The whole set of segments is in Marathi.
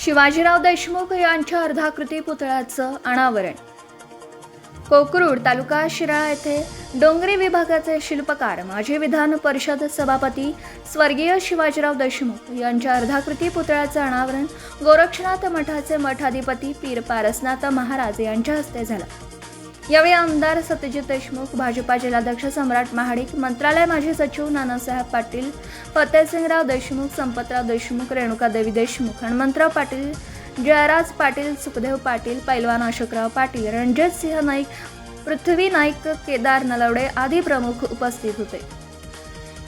शिवाजीराव देशमुख यांच्या अर्धाकृती पुतळ्याचं अनावरण. कोकरूड तालुका शिराळा येथे डोंगरी विभागाचे शिल्पकार माजी विधान परिषद सभापती स्वर्गीय शिवाजीराव देशमुख यांच्या अर्धाकृती पुतळ्याचं अनावरण गोरक्षनाथ मठाचे मठाधिपती पीर पारसनाथ महाराज यांच्या हस्ते झालं. यावेळी आमदार सत्यजित देशमुख भाजपा जिल्हाध्यक्ष सम्राट महाडिक मंत्रालय माजी सचिव नानासाहेब पाटील फतेहसिंगराव देशमुख संपतराव देशमुख रेणुका देवी देशमुख हनुमंतराव पाटील जयराज पाटील सुखदेव पाटील पैलवान अशोकराव पाटील रणजित सिंह नाईक पृथ्वी नाईक केदार नलवडे आदी प्रमुख उपस्थित होते.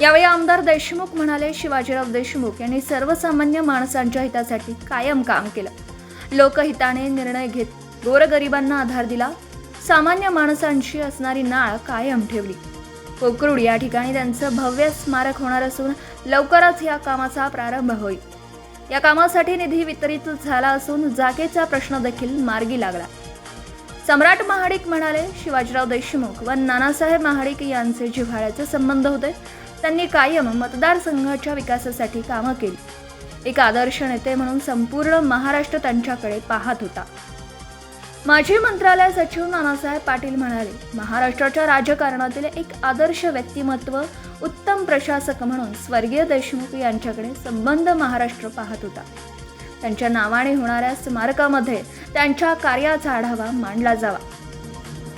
यावेळी आमदार देशमुख म्हणाले शिवाजीराव देशमुख यांनी सर्वसामान्य माणसांच्या हितासाठी कायम काम केलं. लोकहिताने निर्णय घेत गोरगरिबांना आधार दिला. सामान्य माणसांशी असणारी नाळ कायम ठेवली. कोकरूड या ठिकाणी त्यांचं भव्य स्मारक होणार असून लवकरच या कामाचा प्रारंभ होईल. या कामासाठी निधी वितरित झाला असून जागेचा प्रश्न देखील मार्गी लागला. सम्राट महाडिक म्हणाले शिवाजीराव देशमुख व नानासाहेब महाडिक यांचे जिव्हाळ्याचे संबंध होते. त्यांनी कायम मतदारसंघाच्या विकासासाठी कामं केली. एक आदर्श नेते म्हणून संपूर्ण महाराष्ट्र त्यांच्याकडे पाहत होता. माजी मंत्रालय सचिव नानासाहेब पाटील म्हणाले महाराष्ट्राच्या राजकारणातील एक आदर्श व्यक्तिमत्व उत्तम प्रशासक म्हणून स्वर्गीय देशमुख यांच्याकडे संबंध महाराष्ट्र पाहत होता. त्यांच्या नावाने होणाऱ्या स्मारकामध्ये त्यांच्या कार्याचा आढावा मांडला जावा.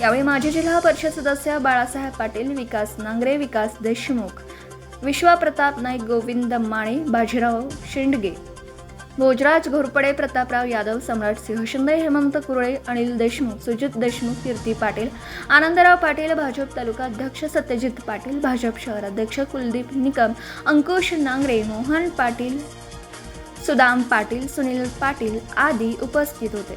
यावेळी माजी जिल्हा परिषद सदस्य बाळासाहेब पाटील विकास नांगरे विकास देशमुख विश्वप्रताप नाईक गोविंद माने बाजीराव शिंडगे भोजराज घोरपडे प्रतापराव यादव सम्राट सिंह शिंदे हेमंत कुरळे अनिल देशमुख सुजित देशमुख कीर्ती पाटील आनंदराव पाटील भाजप तालुका अध्यक्ष सत्यजित पाटील भाजप शहर अध्यक्ष कुलदीप निकम अंकुश नांगरे मोहन पाटील सुदाम पाटील सुनील पाटील आदी उपस्थित होते.